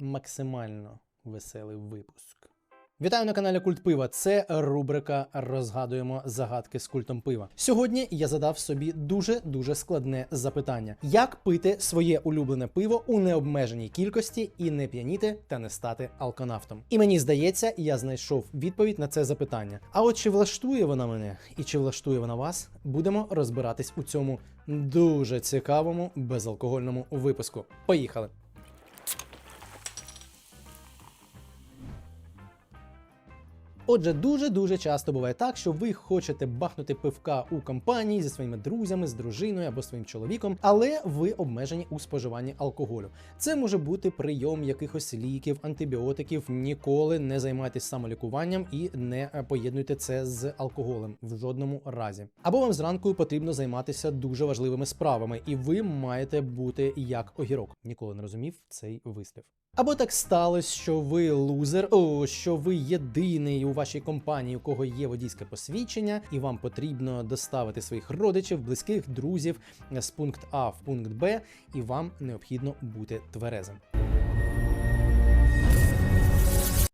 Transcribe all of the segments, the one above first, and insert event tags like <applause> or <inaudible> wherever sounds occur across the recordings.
максимально веселий випуск. Вітаю на каналі Культ Пива. Це рубрика Розгадуємо загадки з культом пива. Сьогодні я задав собі дуже дуже складне запитання: як пити своє улюблене пиво у необмеженій кількості і не п'яніти та не стати алконавтом? І мені здається, я знайшов відповідь на це запитання. А от чи влаштує вона мене і чи влаштує вона вас? Будемо розбиратись у цьому дуже цікавому безалкогольному випуску. Поїхали! Отже, дуже дуже часто буває так, що ви хочете бахнути пивка у компанії зі своїми друзями, з дружиною або своїм чоловіком, але ви обмежені у споживанні алкоголю. Це може бути прийом якихось ліків, антибіотиків. Ніколи не займайтесь самолікуванням і не е, поєднуйте це з алкоголем в жодному разі. Або вам зранку потрібно займатися дуже важливими справами, і ви маєте бути як огірок. Ніколи не розумів цей вислів. Або так сталося, що ви лузер, о, що ви єдиний у вашій компанії, у кого є водійське посвідчення, і вам потрібно доставити своїх родичів, близьких друзів з пункт А в пункт Б, і вам необхідно бути тверезим.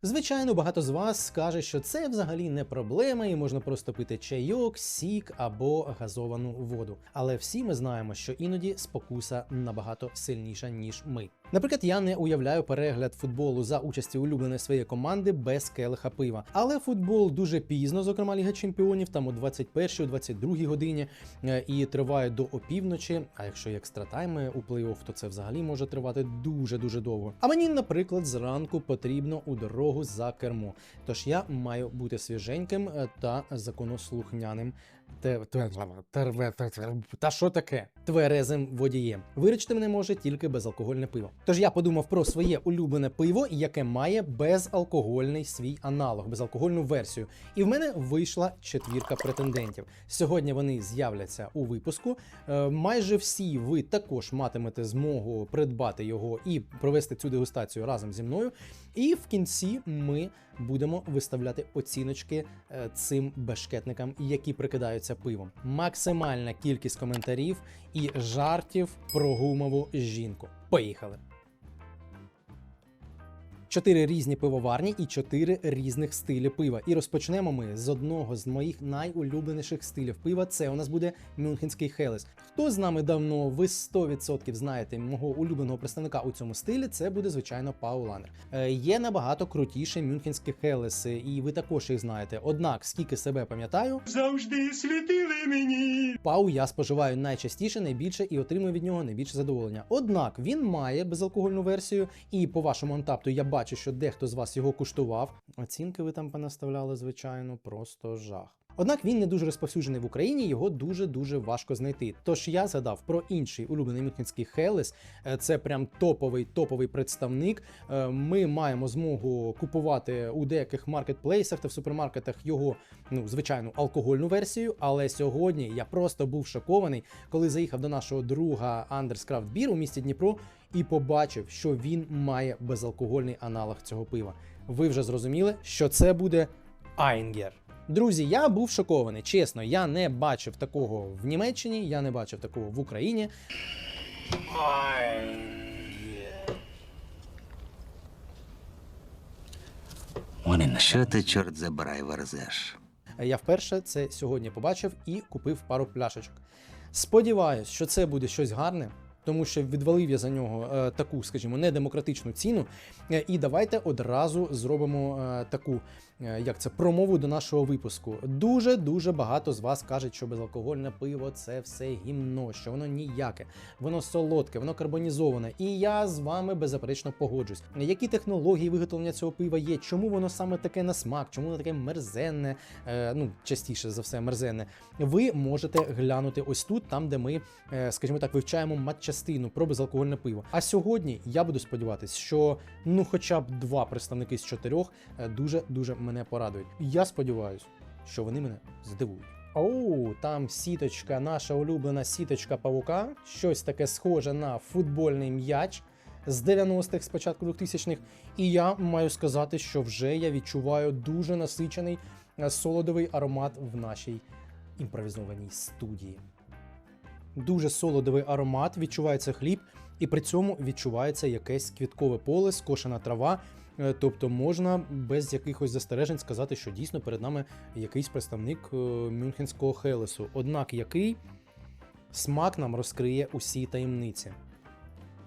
Звичайно, багато з вас скаже, що це взагалі не проблема, і можна просто пити чайок, сік або газовану воду. Але всі ми знаємо, що іноді спокуса набагато сильніша, ніж ми. Наприклад, я не уявляю перегляд футболу за участі улюбленої своєї команди без келиха пива. Але футбол дуже пізно, зокрема Ліга Чемпіонів, там о 21 22 годині, е, і триває до опівночі. А якщо є екстратайми у плей-офф, то це взагалі може тривати дуже дуже довго. А мені, наприклад, зранку потрібно у дорогу за кермо. Тож я маю бути свіженьким е, та законослухняним. Та що таке? Тверезим водієм. Виручити мене може тільки безалкогольне пиво. Тож я подумав про своє улюблене пиво, яке має безалкогольний свій аналог, безалкогольну версію. І в мене вийшла четвірка претендентів. Сьогодні вони з'являться у випуску. Е, майже всі ви також матимете змогу придбати його і провести цю дегустацію разом зі мною. І в кінці ми будемо виставляти оціночки е, цим бешкетникам, які прикидаються пивом. Максимальна кількість коментарів і жартів про гумову жінку. Поїхали! Чотири різні пивоварні і чотири різних стилі пива. І розпочнемо ми з одного з моїх найулюбленіших стилів пива. Це у нас буде Мюнхенський Хелес. Хто з нами давно, ви 100% знаєте мого улюбленого представника у цьому стилі. Це буде звичайно Пауланер. Е, є набагато крутіші Мюнхенські Хелеси, і ви також їх знаєте. Однак, скільки себе пам'ятаю, завжди світили мені. Пау я споживаю найчастіше, найбільше і отримую від нього найбільше задоволення. Однак він має безалкогольну версію, і по вашому антапту я бачу, що дехто з вас його куштував. Оцінки ви там понаставляли, звичайно, просто жах. Однак він не дуже розповсюджений в Україні, його дуже дуже важко знайти. Тож я згадав про інший улюблений мюнхенський Хелес. Е, Це прям топовий топовий представник. Е, Ми маємо змогу купувати у деяких маркетплейсах та в супермаркетах його ну звичайну алкогольну версію. Але сьогодні я просто був шокований, коли заїхав до нашого друга Anders Craft Beer у місті Дніпро і побачив, що він має безалкогольний аналог цього пива. Ви вже зрозуміли, що це буде Айнгер. Друзі, я був шокований. Чесно, я не бачив такого в Німеччині, я не бачив такого в Україні. Що ти, чорт забирай, верзеш? Я вперше це сьогодні побачив і купив пару пляшечок. Сподіваюсь, що це буде щось гарне, тому що відвалив я за нього е, таку, скажімо, недемократичну ціну. Е, і давайте одразу зробимо е, таку, як це, промову до нашого випуску. Дуже дуже багато з вас кажуть, що безалкогольне пиво це все гімно, що воно ніяке, воно солодке, воно карбонізоване. І я з вами беззаперечно погоджусь. Які технології виготовлення цього пива є? Чому воно саме таке на смак? Чому воно таке мерзенне? Е, ну, частіше за все, мерзенне. Ви можете глянути ось тут, там, де ми, е, скажімо так, вивчаємо матчастину про безалкогольне пиво. А сьогодні я буду сподіватися, що ну, хоча б два представники з чотирьох дуже дуже мене порадують. Я сподіваюся, що вони мене здивують. Оу, там сіточка, наша улюблена сіточка павука, щось таке схоже на футбольний м'яч з 90-х, з початку 2000-х. І я маю сказати, що вже я відчуваю дуже насичений е, солодовий аромат в нашій імпровізованій студії. дуже солодовий аромат, відчувається хліб, і при цьому відчувається якесь квіткове поле, скошена трава. Е, Тобто можна без якихось застережень сказати, що дійсно перед нами якийсь представник е, мюнхенського хелесу. Однак який смак нам розкриє усі таємниці.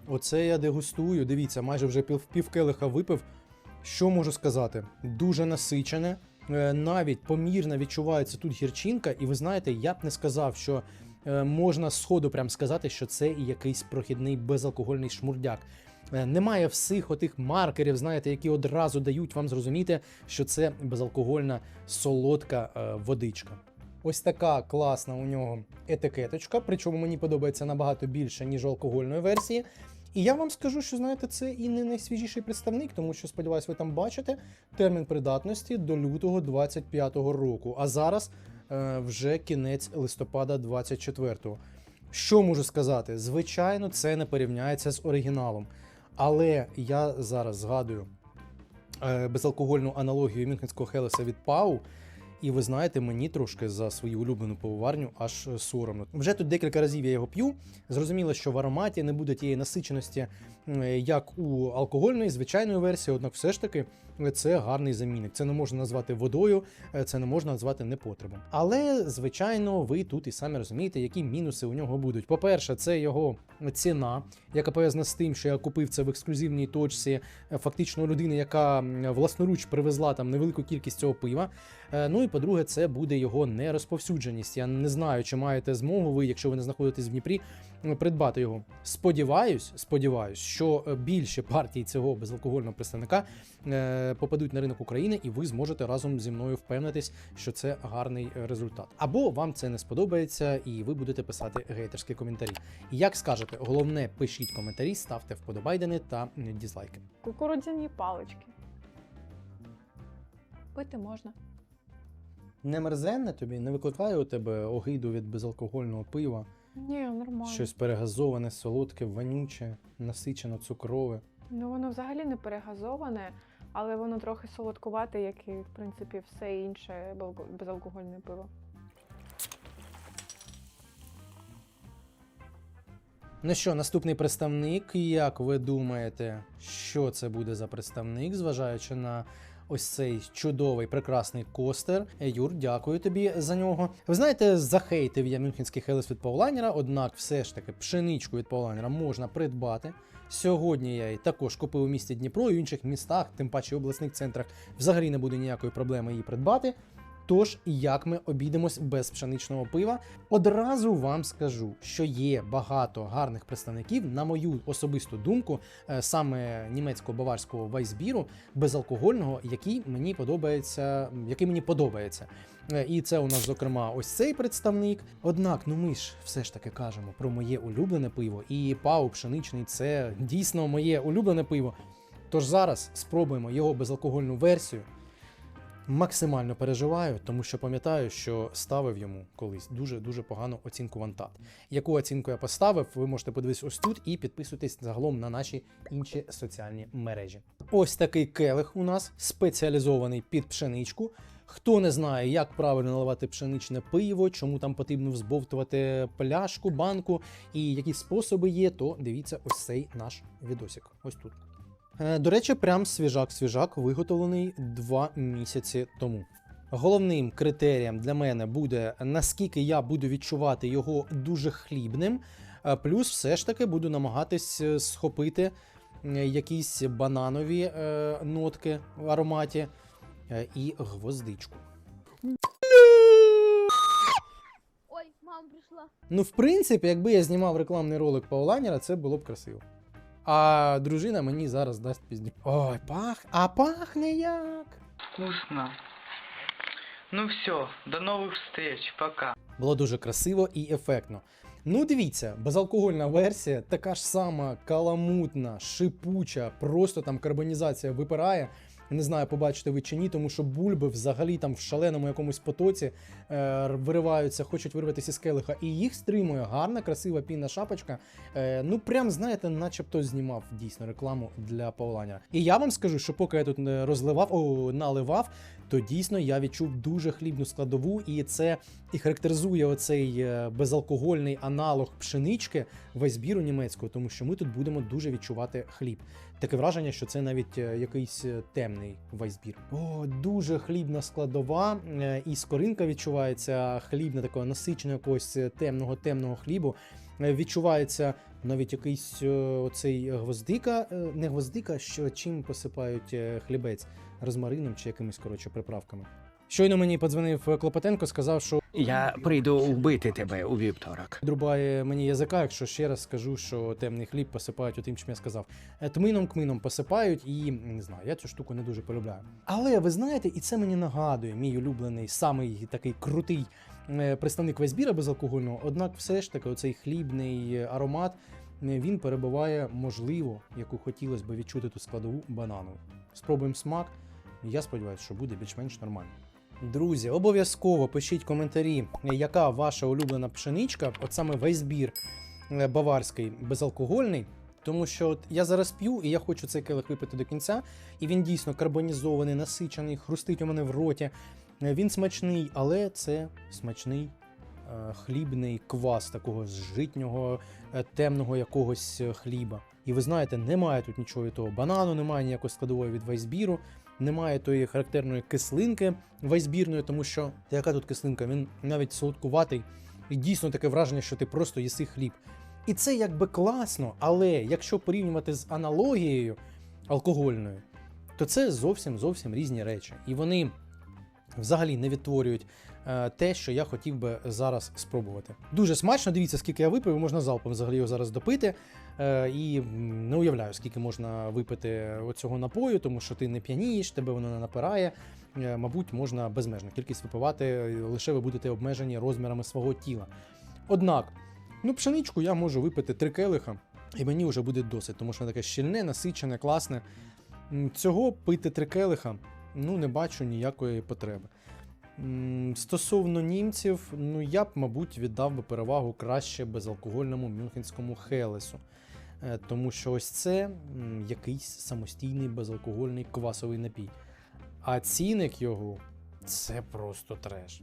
Оце я дегустую. Дивіться, майже вже пів, випив. Що можу сказати? Дуже насичене, е, навіть помірно відчувається тут гірчинка, і ви знаєте, я б не сказав, що можна сходу прям сказати, що це і якийсь прохідний безалкогольний шмурдяк. Е, Немає всіх отих маркерів, знаєте, які одразу дають вам зрозуміти, що це безалкогольна солодка е, водичка. Ось така класна у нього етикеточка, причому мені подобається набагато більше, ніж у алкогольної версії. І я вам скажу, що знаєте, це і не найсвіжіший представник, тому що сподіваюсь, ви там бачите термін придатності до лютого 25-го року. А зараз е, вже кінець листопада 24-го. Що можу сказати? Звичайно, це не порівняється з оригіналом. Але я зараз згадую е, безалкогольну аналогію Мюнхенського Хелеса від Пау. І ви знаєте, мені трошки за свою улюблену пивоварню аж соромно. Вже тут декілька разів я його п'ю. Зрозуміло, що в ароматі не буде тієї насиченості, як у алкогольної, звичайної версії, однак все ж таки е, це гарний замінник. Це не можна назвати водою, е, це не можна назвати непотребом. Але, звичайно, ви тут і самі розумієте, які мінуси у нього будуть. По-перше, це його ціна, яка пов'язана з тим, що я купив це в ексклюзивній точці, е, фактично людини, яка власноруч привезла там невелику кількість цього пива. Е, Ну і по-друге, це буде його нерозповсюдженість. Я не знаю, чи маєте змогу ви, якщо ви не знаходитесь в Дніпрі, е, придбати його. Сподіваюсь, сподіваюсь, що е, більше партій цього безалкогольного представника е, попадуть на ринок України, і ви зможете разом зі мною впевнитись, що це гарний е, результат. Або вам це не сподобається, і ви будете писати гейтерські коментарі. І як скажете, головне пишіть коментарі, ставте вподобайдени та дізлайки. Кукурудзяні палички. Пити можна. Не мерзенне тобі, не викликає у тебе огиду від безалкогольного пива. Ні, нормально. Щось перегазоване, солодке, вонюче, насичено, цукрове. Ну воно взагалі не перегазоване, але воно трохи солодкувате, як і в принципі все інше безалкогольне пиво. Ну що, наступний представник. Як ви думаєте, що це буде за представник, зважаючи на ось цей чудовий прекрасний костер? Юр, дякую тобі за нього. Ви знаєте, захейтив я мюнхенський хелес від Паулайнера, однак все ж таки пшеничку від Паулайнера можна придбати. Сьогодні я її також купив у місті Дніпро і в інших містах, тим паче в обласних центрах, взагалі не буде ніякої проблеми її придбати. Тож, як ми обійдемось без пшеничного пива, одразу вам скажу, що є багато гарних представників, на мою особисту думку, е, саме німецького баварського вайсбіру, безалкогольного, який мені подобається, який мені подобається. Е, І це у нас, зокрема, ось цей представник. Однак, ну ми ж все ж таки кажемо про моє улюблене пиво, і пау пшеничний це дійсно моє улюблене пиво. Тож зараз спробуємо його безалкогольну версію. Максимально переживаю, тому що пам'ятаю, що ставив йому колись дуже дуже погану оцінку вантат. Яку оцінку я поставив, ви можете подивитись ось тут і підписуйтесь загалом на наші інші соціальні мережі. Ось такий келих у нас спеціалізований під пшеничку. Хто не знає, як правильно наливати пшеничне пиво, чому там потрібно взбовтувати пляшку, банку і які способи є, то дивіться ось цей наш відосик. Ось тут. Е, До речі, прям свіжак-свіжак виготовлений два місяці тому. Головним критерієм для мене буде наскільки я буду відчувати його дуже хлібним, е, плюс все ж таки буду намагатись е, схопити якісь бананові нотки в ароматі і гвоздичку. Ой, мама пришла. Ну, в принципі, якби я знімав рекламний ролик Паулайнера, це було б красиво. А дружина мені зараз дасть пізді. Ой, пах, а пахне як. Вкусно. Ну все, до нових встреч, пока. Було дуже красиво і ефектно. Ну, дивіться, безалкогольна версія така ж сама каламутна, шипуча, просто там карбонізація випирає. Не знаю, побачите ви чи ні, тому що бульби взагалі там в шаленому якомусь потоці е, вириваються, хочуть вирватися з келиха, і їх стримує гарна, красива пінна шапочка. Е, ну прям знаєте, начебто знімав дійсно рекламу для Пауланя. І я вам скажу, що поки я тут розливав, о, наливав, то дійсно я відчув дуже хлібну складову, і це і характеризує оцей е, безалкогольний аналог пшенички вайсбіру німецького, тому що ми тут будемо дуже відчувати хліб. Таке враження, що це навіть е, якийсь е, темний вайсбір. О, дуже хлібна складова, і скоринка відчувається хлібна, такого насиченого якогось темного темного хлібу. Е, Відчувається навіть якийсь е, оцей гвоздика, е, не гвоздика, що чим посипають хлібець розмарином чи якимись коротше приправками. Щойно мені подзвонив Клопотенко, сказав, що Я прийду вбити тебе у вівторок. Друбає мені язика, якщо ще раз скажу, що темний хліб посипають отим, чим я сказав. Тмином кмином посипають, і не знаю, я цю штуку не дуже полюбляю. Але ви знаєте, і це мені нагадує, мій улюблений, самий такий крутий е, представник вайсбіра безалкогольного. Однак, все ж таки, оцей хлібний е, аромат. е, Він перебуває, можливо, яку хотілося б відчути ту складову банану. Спробуємо смак. Я сподіваюся, що буде більш-менш нормально. Друзі, обов'язково пишіть коментарі, яка ваша улюблена пшеничка, от саме вейсбір е, баварський безалкогольний. Тому що от я зараз п'ю, і я хочу цей келих випити до кінця, і він дійсно карбонізований, насичений, хрустить у мене в роті. Е, Він смачний, але це смачний е, хлібний квас такого житнього, е, темного якогось хліба. І ви знаєте, немає тут нічого того банану, немає ніякої складової від вайсбіру, немає тої характерної кислинки вайсбірної, тому що яка тут кислинка, він навіть солодкуватий, і дійсно таке враження, що ти просто їси хліб. І це якби класно, але якщо порівнювати з аналогією алкогольною, то це зовсім зовсім різні речі. І вони взагалі не відтворюють е, те, що я хотів би зараз спробувати. Дуже смачно, дивіться, скільки я випив, можна залпом взагалі його зараз допити. Е, і не уявляю, скільки можна випити оцього напою, тому що ти не п'янієш, тебе воно не напирає. Е, Мабуть, можна безмежну кількість випивати, лише ви будете обмежені розмірами свого тіла. Однак, ну, пшеничку я можу випити три келиха, і мені вже буде досить, тому що воно таке щільне, насичене, класне. Цього пити три келиха, ну не бачу ніякої потреби. Стосовно німців, ну я б, мабуть, віддав би перевагу краще безалкогольному мюнхенському Хелесу. Е, Тому що ось це якийсь самостійний безалкогольний квасовий напій. А ціник його це просто треш.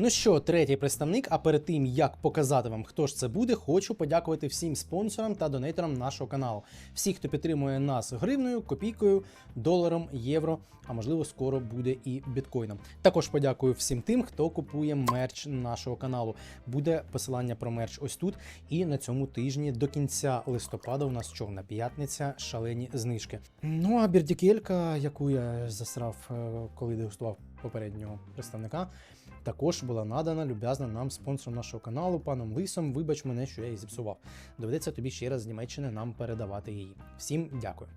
Ну що, третій представник. А перед тим як показати вам, хто ж це буде, хочу подякувати всім спонсорам та донейтерам нашого каналу. Всі, хто підтримує нас гривною, копійкою, доларом, євро, а можливо, скоро буде і біткоїном. Також подякую всім тим, хто купує мерч нашого каналу. Буде посилання про мерч ось тут. І на цьому тижні до кінця листопада у нас човна п'ятниця, шалені знижки. Ну а бірдікелька, яку я засрав, е, коли дегустував попереднього представника також була надана люб'язна нам спонсором нашого каналу, паном Лисом. Вибач мене, що я її зіпсував. Доведеться тобі ще раз з Німеччини нам передавати її. Всім дякую.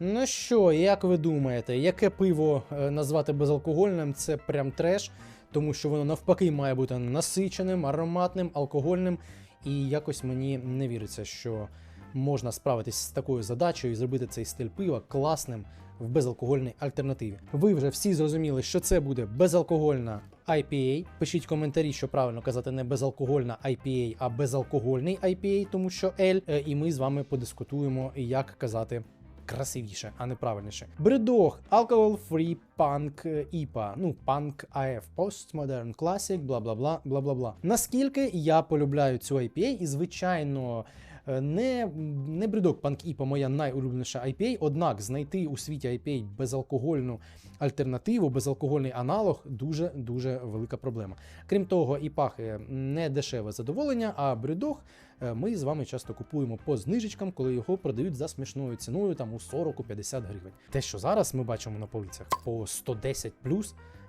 Ну що, як ви думаєте, яке пиво е, назвати безалкогольним? Це прям треш, тому що воно навпаки має бути насиченим, ароматним, алкогольним. І якось мені не віриться, що можна справитись з такою задачею і зробити цей стиль пива класним в безалкогольній альтернативі. Ви вже всі зрозуміли, що це буде безалкогольна IPA. Пишіть коментарі, що правильно казати не безалкогольна IPA, а безалкогольний IPA, тому що L, е, і ми з вами подискутуємо, як казати. Красивіше, а не правильніше. Бредох, Alcohol Free Punk IPA, ну Punk AF, Postmodern Classic, бла бла бла бла бла бла. Наскільки я полюбляю цю IPA, і звичайно, е, не, не бредок Punk IPA моя найулюбленіша IPA, однак знайти у світі IPA безалкогольну альтернативу, безалкогольний аналог дуже дуже велика проблема. Крім того, і пахи не дешеве задоволення, а брюдох е, ми з вами часто купуємо по знижечкам, коли його продають за смішною ціною, там у 40-50 гривень. Те, що зараз ми бачимо на полицях по 110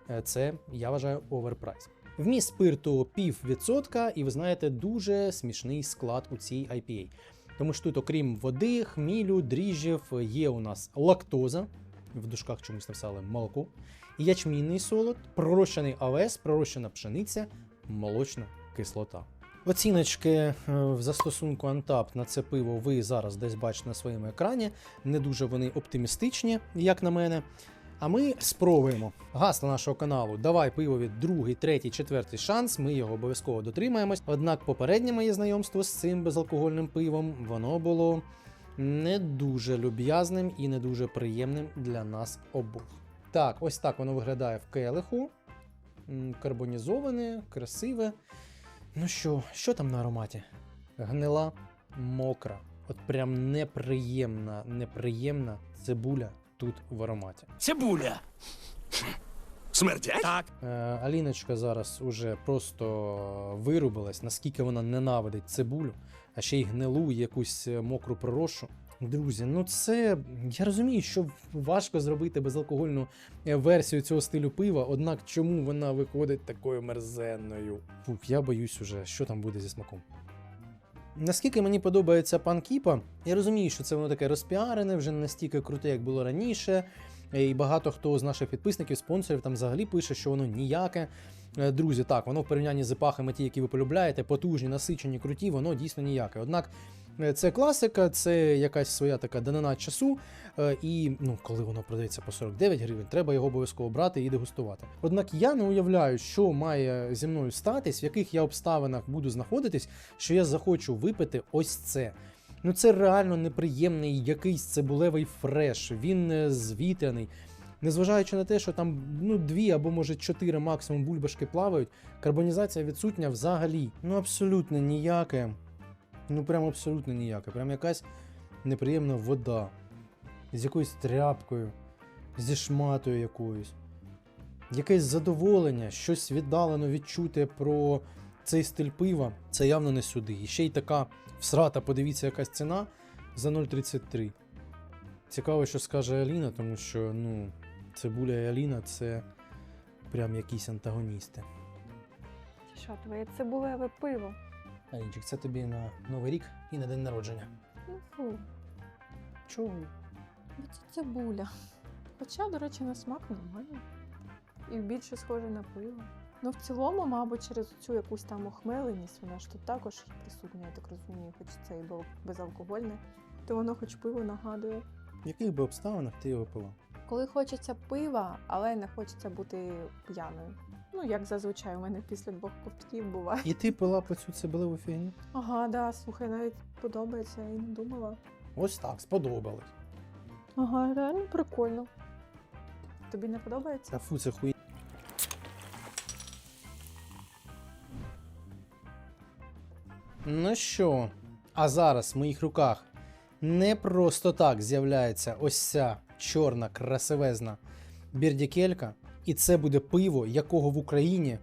е, це я вважаю оверпрайс. Вміст спирту пів відсотка, і ви знаєте, дуже смішний склад у цій IPA. Тому що тут, окрім води, хмілю, дріжджів, є у нас лактоза, в дужках чомусь написали молоко, ячмінний солод, пророщений овес, пророщена пшениця, молочна кислота. Оціночки е, в застосунку Antap на це пиво ви зараз десь бачите на своєму екрані. Не дуже вони оптимістичні, як на мене. А ми спробуємо. Гасло нашого каналу Давай пивові другий, третій, четвертий шанс. Ми його обов'язково дотримаємось. Однак попереднє моє знайомство з цим безалкогольним пивом воно було не дуже люб'язним і не дуже приємним для нас обох. Так, ось так воно виглядає в келиху. Карбонізоване, красиве. Ну що, що там на ароматі? Гнила, мокра. От прям неприємна, неприємна цибуля тут в ароматі. Цибуля. Смертять? Так. Е, Аліночка зараз уже просто вирубилась, наскільки вона ненавидить цибулю, а ще й гнилу і якусь е, мокру пророшу. Друзі, ну це я розумію, що важко зробити безалкогольну е, версію цього стилю пива, однак чому вона виходить такою мерзенною? Фух, я боюсь уже, що там буде зі смаком. Наскільки мені подобається пан Кіпа, я розумію, що це воно таке розпіарене, вже не настільки круте, як було раніше. Е, І багато хто з наших підписників, спонсорів там взагалі пише, що воно ніяке. Е, Друзі, так, воно в порівнянні з епахами, ті, які ви полюбляєте, потужні, насичені, круті, воно дійсно ніяке. Однак це класика, це якась своя така данина часу. е, І ну, коли воно продається по 49 гривень, треба його обов'язково брати і дегустувати. Однак я не уявляю, що має зі мною статись, в яких я обставинах буду знаходитись, що я захочу випити ось це. Ну це реально неприємний якийсь цибулевий фреш. Він е, звітряний. Незважаючи на те, що там ну дві або може чотири максимум бульбашки плавають, карбонізація відсутня взагалі. Ну абсолютно ніяке. Ну прям абсолютно ніяке. Прям якась неприємна вода. З якоюсь тряпкою, зі шматою якоюсь. Якесь задоволення, щось віддалено відчути про цей стиль пива. Це явно не сюди. І ще й така всрата, подивіться, якась ціна за 0,33. Цікаво, що скаже Аліна, тому що ну, цибуля і Аліна це прям якісь антагоністи. Що, твоє цибулеве пиво? Алінчик, це тобі на Новий рік і на день народження. Ну, фу, Чого? бо це цибуля. Хоча, до речі, на смак нормально. І більше схоже на пиво. Ну, в цілому, мабуть, через цю якусь там охмеленість, вона ж тут також присутня, я так розумію, хоч це і безалкогольне, то воно хоч пиво нагадує. В яких би обставинах ти його пила? Коли хочеться пива, але не хочеться бути п'яною. Ну, як зазвичай у мене після двох ковтків буває. І ти пила по цю цибулеву фігню? Ага, да, слухай, навіть подобається, я і не думала. Ось так, сподобалось. Ага, реально прикольно. Тобі не подобається? Та фу, це хуй. Ну що, а зараз в моїх руках не просто так з'являється ось ця чорна, красивезна бірдікелька, і це буде пиво, якого в Україні.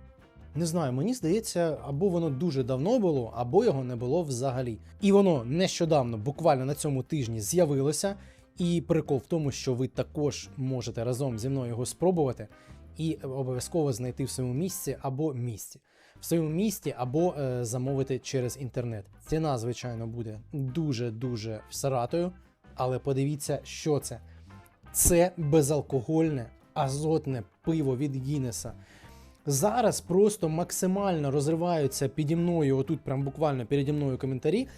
Не знаю, мені здається, або воно дуже давно було, або його не було взагалі. І воно нещодавно, буквально на цьому тижні, з'явилося. І прикол в тому, що ви також можете разом зі мною його спробувати і обов'язково знайти в своєму місці або місці. В своєму місті або е, замовити через інтернет. Ціна, звичайно, буде дуже-дуже всаратою, але подивіться, що це. Це безалкогольне азотне пиво від Гіннеса. Зараз просто максимально розриваються піді мною, отут прям буквально переді мною коментарі,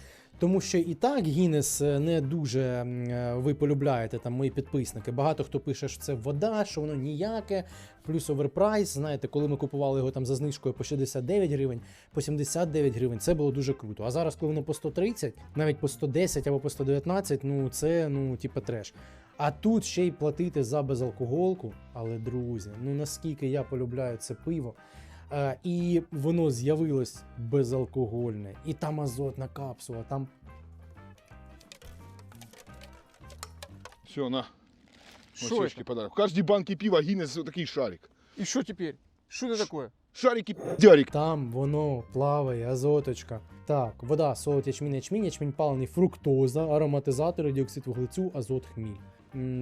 тому що і так Гіннес е, не дуже е, ви полюбляєте там мої підписники. Багато хто пише, що це вода, що воно ніяке, плюс оверпрайс. Знаєте, коли ми купували його там за знижкою по 69 гривень, по 79 гривень, це було дуже круто. А зараз, коли воно по 130, навіть по 110 або по 119, ну це ну типа треш. А тут ще й платити за безалкоголку. Але друзі, ну наскільки я полюбляю це пиво. Е, і воно з'явилось безалкогольне, і там азотна капсула, там Все, на. Мальчишке это? подарок. В каждой банке пива Гиннес вот такой шарик. И что теперь? Что это такое? Шарики дярик. Там воно плаває, азоточка. Так, вода, солод, ячмінь, ячмінь, ячмінь палений, фруктоза, ароматизатори, діоксид вуглецю, азот, хміль.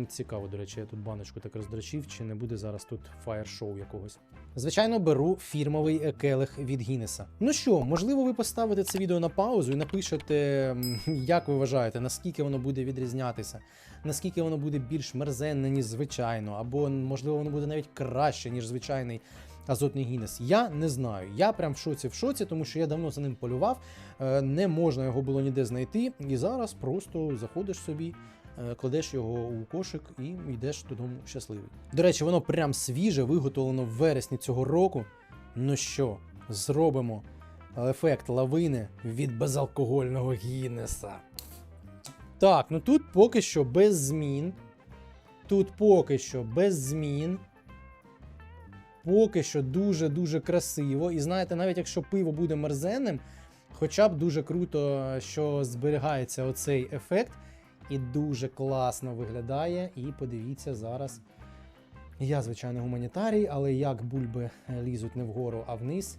Цікаво, до речі, я тут баночку так роздрачив, чи не буде зараз тут фаєр-шоу якогось. Звичайно, беру фірмовий е, келих від Гіннеса. Ну що, можливо, ви поставите це відео на паузу і напишете, <laughs> як ви вважаєте, наскільки воно буде відрізнятися, наскільки воно буде більш мерзенне, ніж звичайно, або можливо воно буде навіть краще, ніж звичайний азотний Гіннес? Я не знаю. Я прям в шоці в шоці, тому що я давно за ним полював. Е, Не можна його було ніде знайти. І зараз просто заходиш собі, кладеш його у кошик і йдеш додому щасливий. До речі, воно прям свіже, виготовлено в вересні цього року. Ну що, зробимо ефект лавини від безалкогольного Гіннеса. Так, ну тут поки що без змін. Тут поки що без змін. Поки що дуже-дуже красиво. І знаєте, навіть якщо пиво буде мерзенним, хоча б дуже круто, що зберігається оцей ефект. І дуже класно виглядає. І подивіться зараз. Я, звичайно, гуманітарій, але як бульби лізуть не вгору, а вниз,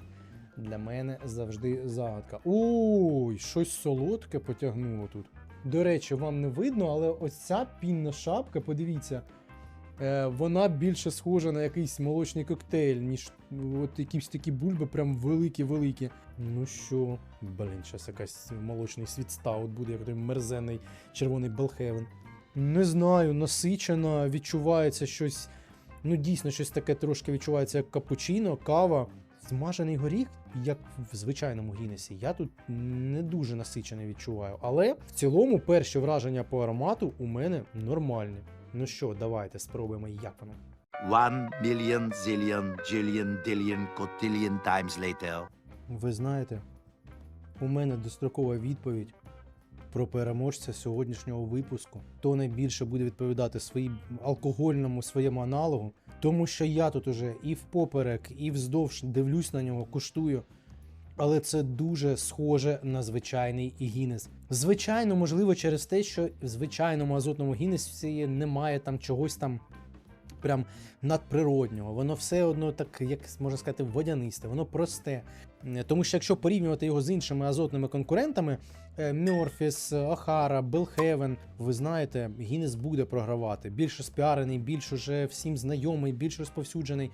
для мене завжди загадка. Ой, щось солодке потягнуло тут. До речі, вам не видно, але ось ця пінна шапка, подивіться, вона більше схожа на якийсь молочний коктейль, ніж от якісь такі бульби, прям великі-великі. Ну що, блін, зараз якась молочний світстаут буде, як той мерзенний червоний Белхевен. Не знаю, насичено, відчувається щось. Ну, дійсно, щось таке трошки відчувається, як капучино, кава. Змажений горіх, як в звичайному Гіннесі, я тут не дуже насичений відчуваю. Але в цілому перші враження по аромату у мене нормальні. Ну що, давайте спробуємо, як воно. One million zillion jillion dillion cotillion times later. Ви знаєте, у мене дострокова відповідь про переможця сьогоднішнього випуску. Хто найбільше буде відповідати своїм алкогольному своєму аналогу, тому що я тут уже і впоперек, і вздовж дивлюсь на нього, куштую. Але це дуже схоже на звичайний Гіннес. Звичайно, можливо, через те, що в звичайному азотному Гіннесі немає там чогось там прям надприроднього. Воно все одно так, як можна сказати, водянисте, воно просте. Е, Тому що якщо порівнювати його з іншими азотними конкурентами, Мьорфіс, Охара, Белхевен, ви знаєте, Гіннес буде програвати. Більш спіарений, більш уже всім знайомий, більш розповсюджений.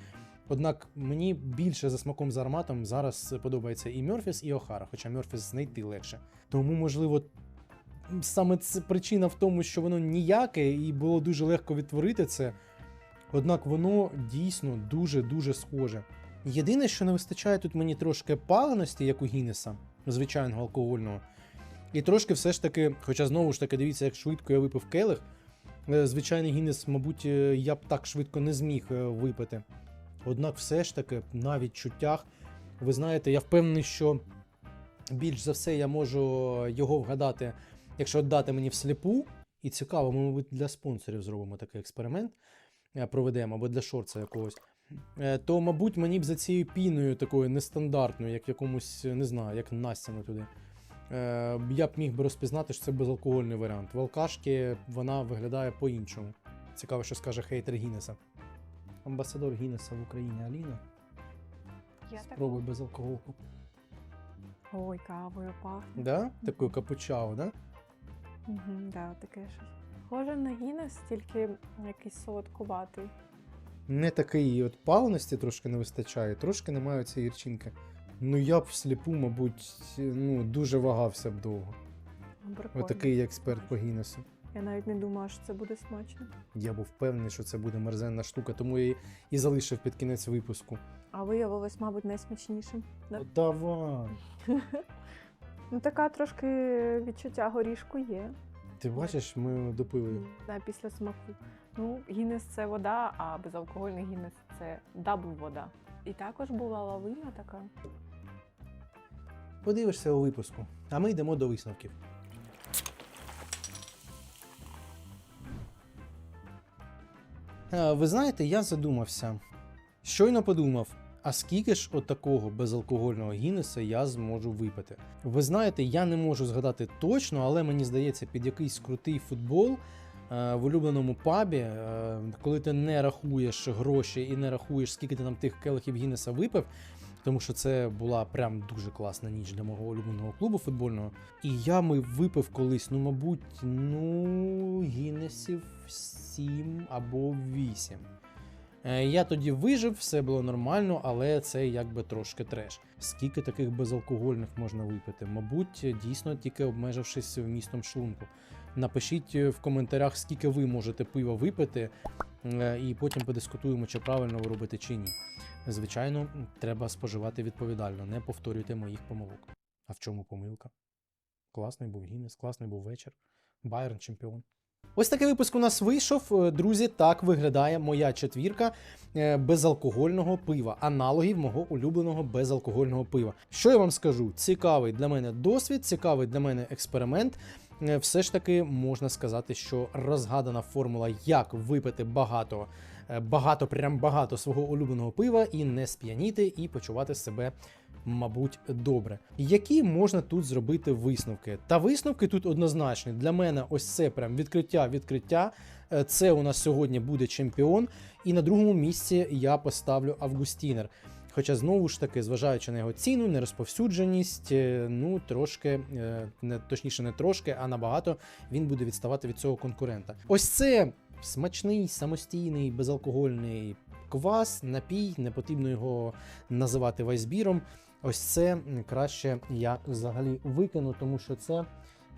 Однак мені більше за смаком за ароматом зараз подобається і Мьорфіс, і Охара, хоча Мьорфіс знайти легше. Тому, можливо, саме це причина в тому, що воно ніяке, і було дуже легко відтворити це. Однак воно дійсно дуже-дуже схоже. Єдине, що не вистачає тут мені трошки паленості, як у Гіннеса, звичайного алкогольного. І трошки все ж таки, хоча знову ж таки, дивіться, як швидко я випив келих. Е, Звичайний Гіннес, мабуть, е, я б так швидко не зміг е, випити. Однак, все ж таки, на відчуттях, ви знаєте, я впевнений, що більш за все я можу його вгадати, якщо дати мені всліпу. І цікаво, ми, мабуть, для спонсорів зробимо такий експеримент, е, проведемо або для шорца якогось. Е, То, мабуть, мені б за цією піною такою нестандартною, як якомусь, не знаю, як Настяну туди. е, Я б міг би розпізнати, що це безалкогольний варіант. В алкашки вона виглядає по-іншому. Цікаво, що скаже хейтер Гіннеса. Амбасадор Гіннеса в Україні Аліна. Я так. Спробуй безалкоголку. Ой, кавою пахне. Да? Такою капучао, да? Угу, да, таке щось. Схоже на Гіннес, тільки якийсь солодкуватий. Не такої от паленості трошки не вистачає, трошки немає цієї гірчинки. Ну я б всліпу, мабуть, ну, дуже вагався б довго. Отакий експерт по Гіннесу. Я навіть не думала, що це буде смачно. Я був впевнений, що це буде мерзенна штука, тому я її і залишив під кінець випуску. А виявилось, мабуть, найсмачнішим. Да? Давай. <laughs> Ну, така трошки відчуття горішку є. Ти бачиш, ми допили. Да, після смаку. Ну, Гіннес це вода, а безалкогольний Гіннес це дабл вода. І також була лавина така. Подивишся у випуску, а ми йдемо до висновків. Ви знаєте, я задумався. Щойно подумав, а скільки ж от такого безалкогольного Гіннеса я зможу випити? Ви знаєте, я не можу згадати точно, але мені здається, під якийсь крутий футбол е, в улюбленому пабі, е, коли ти не рахуєш гроші і не рахуєш, скільки ти там тих келихів Гіннеса випив, тому що це була прям дуже класна ніч для мого улюбленого клубу футбольного. І я ми випив колись, ну, мабуть, ну, Гіннесів 7 або 8. Е, Я тоді вижив, все було нормально, але це якби трошки треш. Скільки таких безалкогольних можна випити? Мабуть, дійсно тільки обмежившись вмістом шлунку. Напишіть е, в коментарях, скільки ви можете пива випити, е, і потім подискутуємо, чи правильно ви робите чи ні. Звичайно, треба споживати відповідально, не повторюйте моїх помилок. А в чому помилка? Класний був Гіннес, класний був вечір. Байерн чемпіон. Ось такий випуск у нас вийшов. Е, Друзі, так виглядає моя четвірка безалкогольного пива, аналогів мого улюбленого безалкогольного пива. Що я вам скажу? Цікавий для мене досвід, цікавий для мене експеримент. Е, Все ж таки можна сказати, що розгадана формула, як випити багато, е, багато, прям багато свого улюбленого пива і не сп'яніти, і почувати себе мабуть, добре. Які можна тут зробити висновки? Та висновки тут однозначні. Для мене ось це прям відкриття відкриття. Е, Це у нас сьогодні буде чемпіон. І на другому місці я поставлю Августінер. Хоча знову ж таки, зважаючи на його ціну, нерозповсюдженість, е, ну трошки, е, не точніше, не трошки, а набагато він буде відставати від цього конкурента. Ось це смачний, самостійний, безалкогольний квас, напій, не потрібно його називати вайсбіром. Ось це краще я взагалі викину, тому що це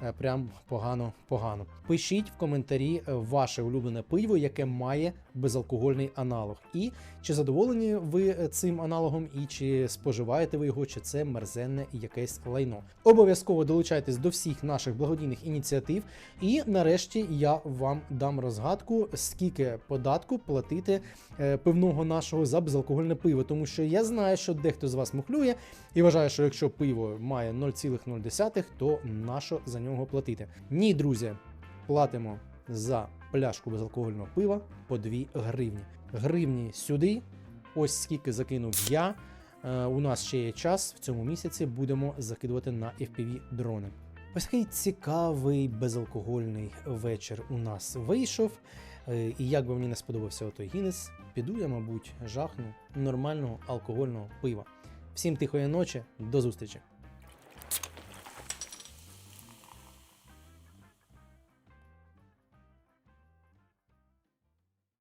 е, прям погано-погано. Пишіть в коментарі е, ваше улюблене пиво, яке має безалкогольний аналог. І чи задоволені ви е, цим аналогом, і чи споживаєте ви його, чи це мерзенне якесь лайно. Обов'язково долучайтесь до всіх наших благодійних ініціатив. І нарешті я вам дам розгадку, скільки податку платити пивного нашого за безалкогольне пиво. Тому що я знаю, що дехто з вас мухлює і вважає, що якщо пиво має 0,0, то нащо за нього платити? Ні, друзі, платимо за пляшку безалкогольного пива по 2 гривні. Гривні сюди. Ось скільки закинув я. Е, у нас ще є час в цьому місяці. Будемо закидувати на FPV дрони. Ось такий цікавий безалкогольний вечір у нас вийшов. Е, І як би мені не сподобався отой Гіннес, піду я, мабуть, жахну нормального алкогольного пива. Всім тихої ночі, до зустрічі!